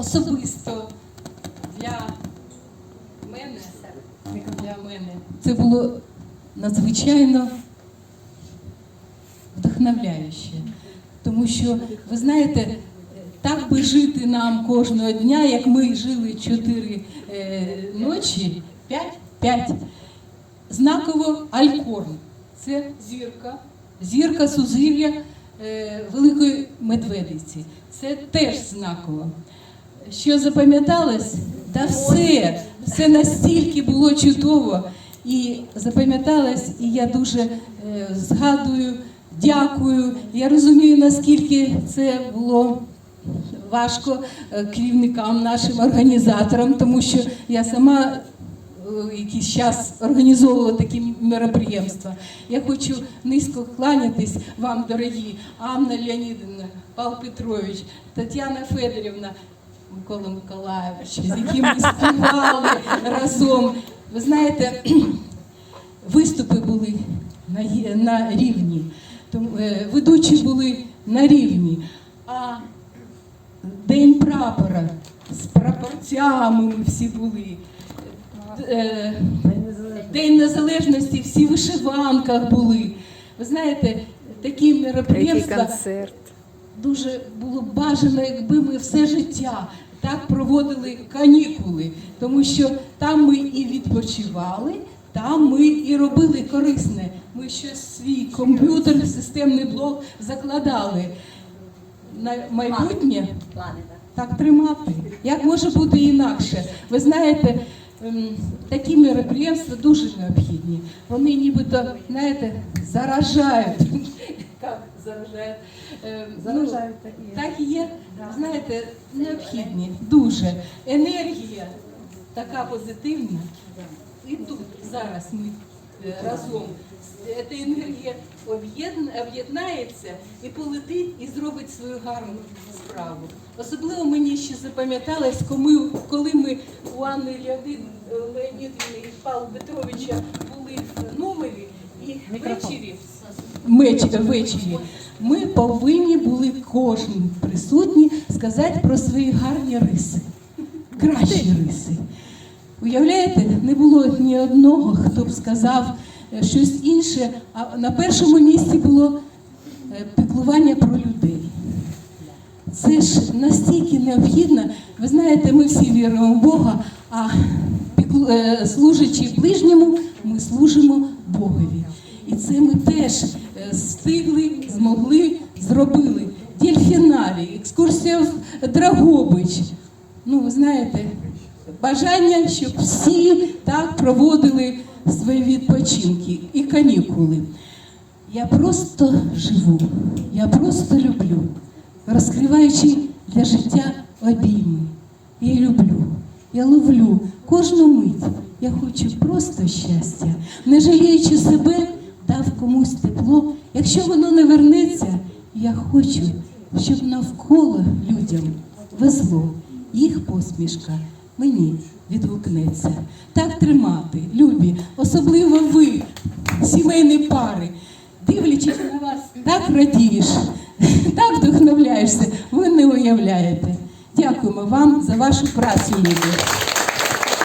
особисто для мене, для мене це було надзвичайно вдохновляюще. Тому що, ви знаєте, так би жити нам кожного дня, як ми жили чотири е, ночі, п'ять, п'ять. Знаково Алькорн. Це зірка, зірка сузір'я е, Великої Медведиці. Це теж знаково. Що запам'яталось? Та все, все настільки було чудово і запам'яталось, і я дуже е, згадую, дякую. Я розумію, наскільки це було важко е, керівникам, нашим організаторам, тому що я сама е, якийсь час організовувала такі мероприємства. Я хочу низько кланятись вам, дорогі Анна Леонідовна, Павло Петрович, Тетяна Федорівна, Микола Миколаївич, з яким ми співали разом. Ви знаєте, виступи були на, на рівні, тому, е, ведучі були на рівні. А День прапора з прапорцями ми всі були. Е, День Незалежності всі в вишиванках були. Ви знаєте, такі мероприємства концерт. Дуже було бажано, якби ми все життя так проводили канікули, тому що там ми і відпочивали, там ми і робили корисне. Ми щось свій комп'ютер, системний блок закладали на майбутнє. Так тримати. Як може бути інакше? Ви знаєте, ем, такі мероприємства дуже необхідні. Вони нібито, знаєте, заражають. Заражають. Ем, ну, так і є. так і є. Знаєте, необхідні дуже. Енергія така позитивна. І тут зараз ми е, разом. Ця енергія об'єднається і полетить і зробить свою гарну справу. Особливо мені ще запам'яталось, коли, ми у Анни Леонід- Леонідівни і Павла Петровича були в номері і ввечері ввечері. Ми повинні були кожен присутній сказати про свої гарні риси, кращі риси. Уявляєте, не було ні одного, хто б сказав е, щось інше, а на першому місці було е, піклування про людей. Це ж настільки необхідно. Ви знаєте, ми всі віримо в Бога, а е, служачи ближньому, ми служимо Богові. І це ми теж встигли, змогли, зробили. Дельфінарій, екскурсія в Драгобич. Ну, знаєте, бажання, щоб всі так проводили свої відпочинки і канікули. Я просто живу, я просто люблю, розкриваючи для життя обійми. Я люблю, я ловлю кожну мить. Я хочу просто щастя, не жаліючи себе, дав комусь тепло. Якщо воно не вернеться, я хочу, щоб навколо людям везло, їх посмішка мені відгукнеться. Так тримати, любі, особливо ви, сімейні пари, дивлячись на вас, так радієш, так вдохновляєшся, ви не уявляєте. Дякуємо вам за вашу працю, люди.